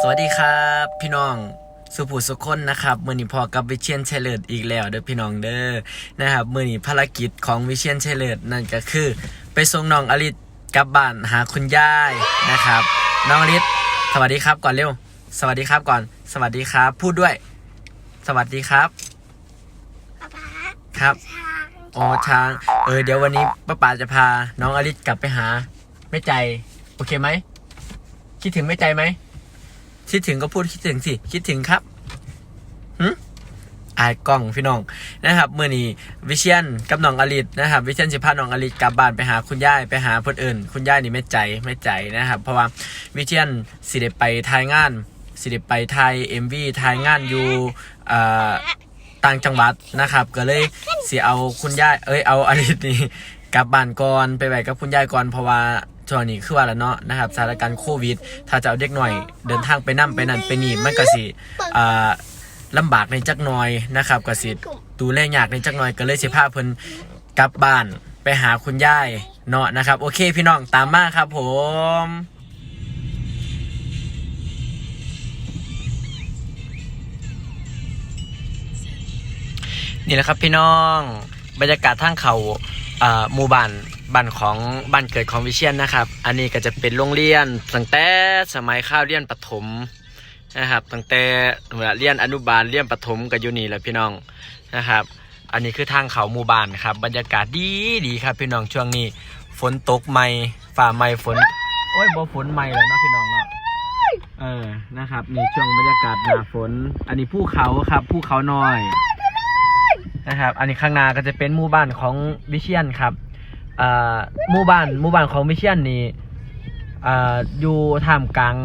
สวัสดีครับ พี่น้องสุภูสุคนนะครับมือนี้พอกับวิเชียนเฉลิดอีกแล้วเด้อพี่น้องเด้อนะครับมือนี้ภารกิจของวิเชียนเฉลิดนั่นก็คือ ไปส่งน้องอลิศกลับบ้านหาคุณยายนะครับ น้องอลิศสวัสดีครับก่อนเร็ว สวัสดีครับก่อน สวัสดีครับ พูดด้วย สวัสดีครับป๊าป๊าครับช้างอ๋อช้างเออเดี๋ยววันนี้ป้าป๋าจะพา น้องอลิศกลับไปหาแม่ใจ โอเคไหมคิดถึงแม่ใจไหม คิดถึงก็พูดคิดถึงสิ คิดถึงครับหืมอายกล้องพี่น้องนะครับเมื่อนี้วิเชียนกับน้องอลิศนะครับ วิเชียนสิพาน้องอลิศกลับบ้านไปหาคุณย่ายไปหาคนอื่น คุณย่ายนี่ไม่ใจไม่ใจนะครับ เพราะว่าวิเชียนสิได้ไปทายงานสิได้ไปทายเอ็มวีทายงานอยู่ต่างจังหวัดนะครับ ก็เลยสิเอาคุณย่ายเอ้ยเอาอลิศนี่กลับบ้านก่อนไปไว้กับคุณยายก่อนเพราะว่า ช่วงนี้คือว่าแล้วเนาะนะครับสถานการณ์โควิด ถ้าจะเอาเด็กหน่อยเดินทางไปนั่ไปนั่นไปนี่มันก็สิลำบากในจักหน่อยนะครับก็สิดูแลยากในจักหน่อยก็เลยสิพาเพิ่นกลับบ้านไปหาคุณยายเนาะนะครับ โอเคพี่น้องตามมาครับผมนี่แหละครับพี่น้องบรรยากาศทางเขาหมู่บ้าน บ้านของบ้านเกิดของวิเชียนนะครับ อันนี้ก็จะเป็นโรงเรียนตั้งแต่สมัยข้าวเรียนประถมนะครับตั้งแต่เรียนอนุบาลเรียนประถมก็อยู่นี่แหละพี่น้องนะครับ อันนี้คือทางเขาหมู่บ้านครับ บรรยากาศดีดีครับพี่น้องช่วงนี้ ฝนตกใหม่ฝ่าใหม่ฝน โอ้ยบ่ฝนใหม่เลยเนาะพี่น้องเนาะเออนะครับนี่ช่วงบรรยากาศหน้าฝน อันนี้ภูเขาครับภูเขาน้อยนะครับ อันนี้ข้างหน้าก็จะเป็นหมู่บ้านของวิเชียนครับ อ่าหมู่บ้านหมู่บ้านของวิเชียนนี่อ่าอยู่ท่ามกลาง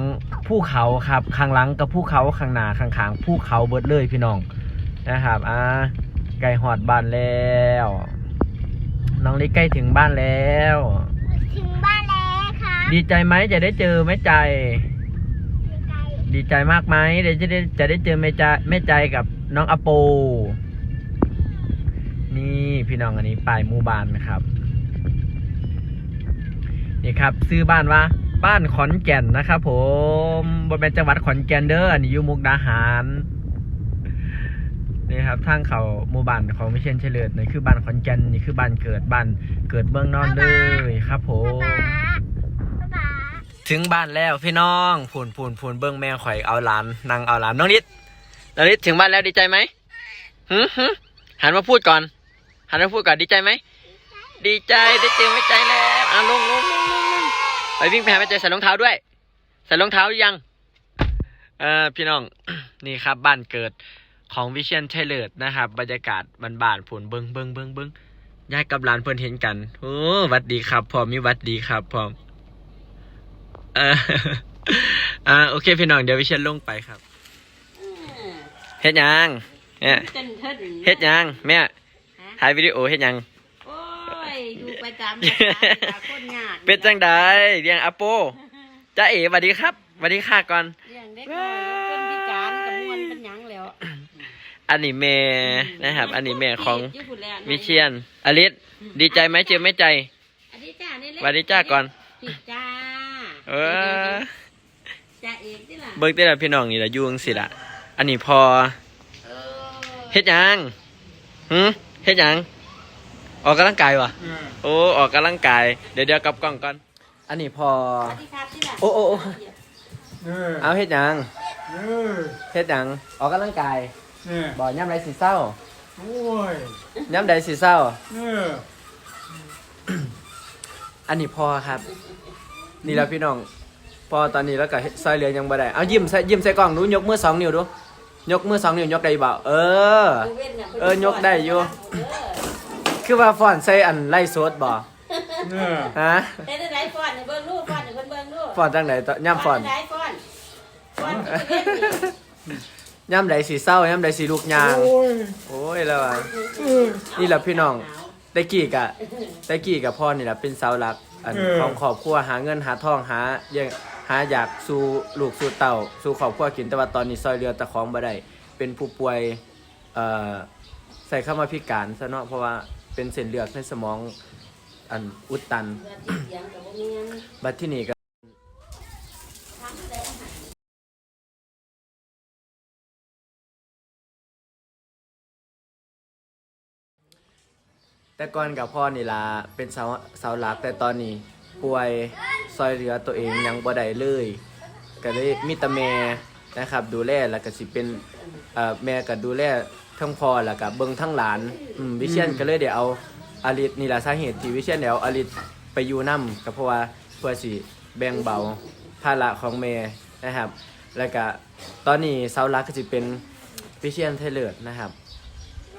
ภูเขาครับข้างหลังกับภูเขาข้างหน้าข้างๆภูเขาเบิดเลยพี่น้องนะครับอ่าใกล้หอดบ้านแล้วน้องลิใกล้ถึงบ้านแล้ว ถึงบ้านแล้วครับดีใจไหมจะได้เจอแม่ใจ ดีใจมากไหมเดี๋ยวจะได้จะได้เจอแม่ใจแม่ใจกับน้องอโป นี่พี่น้องอันนี้ป้ายหมู่บ้านนะครับ นี่ครับซื้อบ้านว่าบ้านขอนแก่นนะครับผมบนเป็นจังหวัดขอนแก่นเด้ออันนี้อยู่มุกดาหารนี่ครับทางเขาหมู่บ้านของมิเชนเฉลิดนี่คือบ้านขอนแก่นนี่คือบ้านเกิดบ้านเกิดเมืองนอนเลยครับผป๊ามป๊าป๊าถึงบ้านแล้วพี่น้องพูนพูนพูนเบิ้งแม่ข่อยเอาหลานนางเอาหลานน้องนิดน้องนิดถึงบ้านแล้วดีใจไหมหืมหืมหันมาพูดก่อน หันมาพูดก่อนดีใจไหมดีใจได้เจอแม่ใจแล้วอะลงลงลงลงลง ไปวิ่งไปหาแม่ใจใส่รองเท้าด้วย ใส่รองเท้าหรือยังเออพี่น้องนี่ครับบ้านเกิดของวิเชียนชัยเลิศนะครับ บรรยากาศบ้านๆผุนเบิ้งเบิ้งเบิ้งเบิ้งยายกับหลานเพิ่นเห็นกันโอ้หวัดดีครับพร้อมมีหวัดดีครับพร้อมเอออ่าโอเคพี่น้องเดี๋ยววิเชียนลงไปครับเฮ็ดหยังเนี่ยเต้นเทิดเฮ็ดหยังแม่ถ่ายวิดีโอเฮ็ดหยังโอ้ ยดูประจำประจำคนยากเป็นจังไดเรียงอโปจ้าเอ๋สวัสดีครับสวัสดีค่ะก่อน เลี้ยงเด็กน้อยคนพิการกับมวนเป็นหยังแล้วอันนี้แม่นะครับ อันนี้แม่ของยู่พุ่นแล้ววิเชียนอลิสดีใจไหมเจอแม่ใจอันนี้จ้านี่เล็สวัสดีจ้าก่อนผิดจ้าเออ จ้าเอกที่ล่ะเบิ่งแต่ละพี่น้องนี่ละอยุ่จั่งสิละอันนี้พอเออเฮ็ดหยังหืมเฮ็ดหยัง ออกกำลังกายวะโอ้ออกกำลังกาย เดี๋ยวเดี๋ยวกลับกล้องก่อน อันนี้พอสวัสดีครับที่ล่ะโอ้โอ้โอ้เนี่ยเอาเฮ็ดหยังเนี่ยเฮ็ดหยังออกกำลังกายเนี่ยบ่ย่ำใดสิเศร้าโอ้ยย่ำใดสิเศร้าเนี่ยอันนี้พอครับ นี่แหละพี่น้อง พอตอนนี้แล้วก็ซอยเหลือยังบ่ได้ เอายิ้มใส่ยิ้มใส่กล้องดูยกมือสองนิ้วดู ยกมือสองนิ้วยกได้บ่เออ เออยกได้อยู่ คือว่าฟอนต์ใส่อันไล่สดบ่เนี่ยฮะเฮ็ดได้ฟอนให้เบิ่งดูฟอนให้เพิ่นเบิ่งดูฟอนต์จังไหนต่อย่ำฟอนต์ได้ฟอนฟอนที่เฮ็ดนี่ย่ำใดสีเศร้าย่ำใดสีลูกยาง โอ้ยโอ้ยแล้วอะเออนี่แหละพี่น้องตะกี้กะตะกี้กับพ่อนี่แหละเป็นเสาหลักอันเออของครอบครัวหาเงินหาทองหาเยังหาอยากสู่ลูกสู่เต่าสู่ครอบครัวกินแต่ว่าตอนนี้ซอยเรือตะของบ่ได้เป็นผู้ป่วยเอ่อใส่เข้ามาพิการซะเนาะเพราะว่า เป็นเส้นเลือดในสมองอันอุดตัน บัดที่นี่ก็แต่ก่อนกับพ่อนี่ล่ะเป็นสาวสาหลักแต่ตอนนี้ป่วยซอยเหลือตัวเองยังบ่ได้เลยก็เลยมีตาแม่นะครับ ดูแลแล้วก็สิเป็นแม่ก็ดูแล ทั้งพอแล้วก็เบิ่งทั้งหลานอืมวิเชียนก็เลยเดี๋ยวเอาอลิศนี่ละสาเหตุที่วิเชียนเดี๋ยวเอาอลิศไปอยู่นํก็เพราะว่าเพื่อสิแบ่งเบาภาระของแม่นะครับ แล้วก็ตอนนี้เสาหลักก็สิเป็นวิเชียนไทยเลิศนะครับ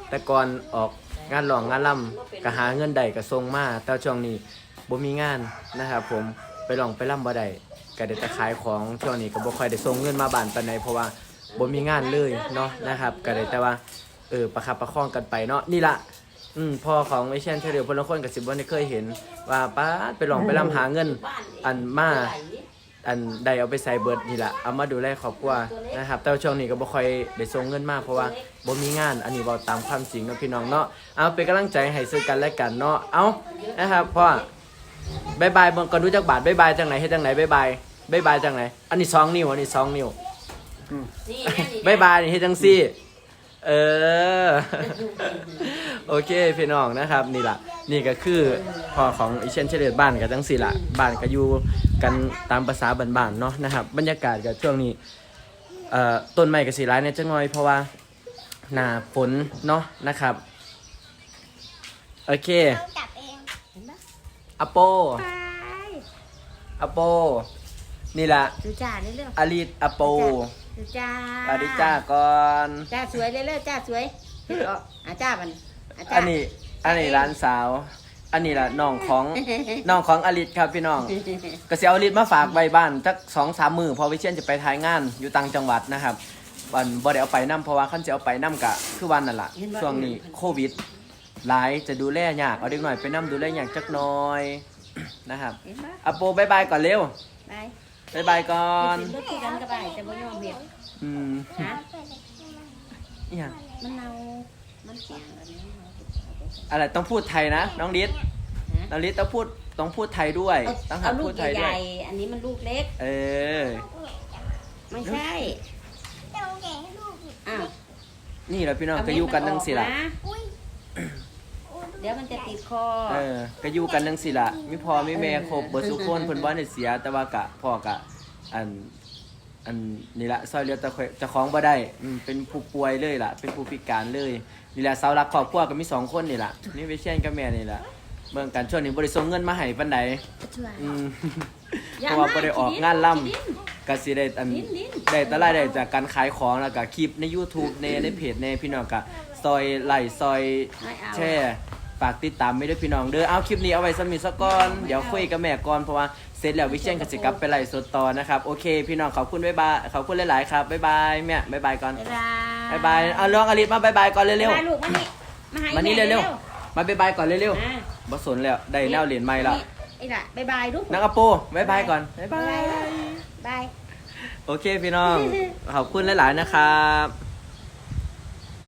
แต่ก่อนออกงานหลองงานล่ำก็หาเงินได้ก็ส่งมาแต่ช่วงนี้บ่มีงานนะครับผมไปหลองไปล่ำบ่ได้ก็ได้แต่ขายของช่วงนี้ก็บ่ค่อยได้ส่งเงินมาบ้านปานใดเพราะว่าบ่มีงานเลยเนาะนะครับก็ได้แต่ว่า เออประคับประคองกันไปเนาะนี่ละอืมพ่อของไอเช่นเทเดียวพลคนกับสิบวันได้เคยเห็น ว่าป้าดไปลองไปล่ำหาเงิน อันมา อันใดเอาไปใส่เบิร์ดนี่แหละเอามาดูแลครอบครัวนะครับ แต่ว่าช่วงนี้ก็บ่ค่อยได้ส่งเงินมากเพราะว่าบ่มีงาน อันนี้เว้าตามความจริงเนาะพี่น้องเนาะเอาเป็นกำลังใจให้ซึ่งกันและกันเนาะเอานะครับพ่อบายบายเบิ่งก่อนดูจักบาทบายบายจังไหนเฮ็ดจังไหนบายบายบายบายจังไหนอันนี้สองนิ้วอันนี้สองนิ้วนี่แม่นี่บายบายนี่เฮ็ดจังซี่ เออ โอเคพี่น้องนะครับนี่ล่ะ นี่ก็คือพ่อของอิเชนเชเลตบ้านกับจังสี่ล่ะบ้านก็อยู่กันตามภาษาบ้านๆเนาะนะครับ บรรยากาศกับช่วงนี้เอ่อต้นไม้กับสีร้ายเนี่ยจะงอยเพราะว่าหน้าฝนเนาะนะครับ โอเคต้องจับเองอโปไปอโป นี่ล่ะดูจ้าเร็วอลิตอโปๆ ดูจ้าอลิจ้าก่อนจ้าสวยเร็วๆจ้าสวยเฮ็ดออกอาจ้าบัดนอาจ้าอันนี้ อันนี้ร้านสาว อันนี้ล่ะน้องของน้องของอลิตครับพี่น้องก็สิเอาลิตมาฝากไว้บ้านจักสองสามมือเพอวิเชียนจะไปถ่ายงานอยู่ต่างจังหวัดนะครับวันบ่ได้เอาไปนํเพราะว่าคันจะเอาไปนํกะคือวันนั่นล่ะช่วงนี้โควิดหลายจะดูแลยากเอาเด็กหน่อยไปนํดูแลยากจักหน่อยนะครับเห็นปะอโปบายบายก่อนเร็วไป บายบายก่อนเป็นรถที่กันก็ไปแต่บ่ยอมเบียดอืมฮะอหย่างมันเนามันเสียงอันนี้อะไรต้องพูดไทยนะน้องดิษฮะน้องดิษต้องพูดต้องพูดไทยด้วย ต้องหัเอาดลูพูกดไทยใหด้วยญ่ๆอันนี้มันลูกเล็ก เออ ไม่ใช่ต้องแกะให้ลูกอีกอ้าวนี่แหละพี่น้องก็อยู่กันจังสิล่ะเอา เม็ดมันออกนอุ้ยเดี๋ยวมันจะติดคอ เออก็อยู่กันจังสิล่ะมีพ่อมีแม่ครบเบิดสุกคนเพิ่นบ่ได้เสีย แต่ว่ากะพ่อกะอันอันนี่ละซอยเหลือแต่ข่อยเจะคล้าของบ่ได้อืมเป็นผู้ป่วยเลยล่ะ เป็นผู้พิการเลยนี่แหละเสาหลักครอบครัวก็มีสองคนนี่ล่ะนี่วิเชียนกับแม่นี่ล่ะเบิ่งกันช่วงนี้บ่ได้ส่งเงินมาให้ปานใดช่วยอืมอย่เพราะว่าบ่ได้ออกงานล่ำดิ้นก็สิได้อันดิ้นดิ้นได้แต่รายได้จากการขายของแล้วก็คลิปใน YouTube ในในเพจในพี่น้องก็ซอยไลค์ซอยไม่เอาแช่ ฝากติดตามไม่ด้วยพี่น้องเด้อเอาคลิปนี้เอาไว้สมิสก่อนเดี๋ยวคุยกับแม่ก่อนเพราะว่าเสร็จแล้ววิเชียนก็สิกลับไปไล่สดต่อนะครับโอเค พี่น้องขอบคุณบ๊ายบายขอบคุณหลายๆครับบ๊ายบายแม่บ๊ายบายก่อนบ๊ายบายบ๊ายบายเอาลองอลิศมาบ๊ายบายก่อนเร็วมาลูกมานี่มาให้ๆมานี่แเร็วๆมาบ๊ายบายก่อนเร็วมาๆบ่สนแล้วได้แนวเหรียญใหม่แล้วไอ้ละบายบายลูกนักอโปบ๊ายบายก่อนบ๊ายบาบายยบาย โอเคพี่น้อง ขอบคุณหลาย ๆ นะครับ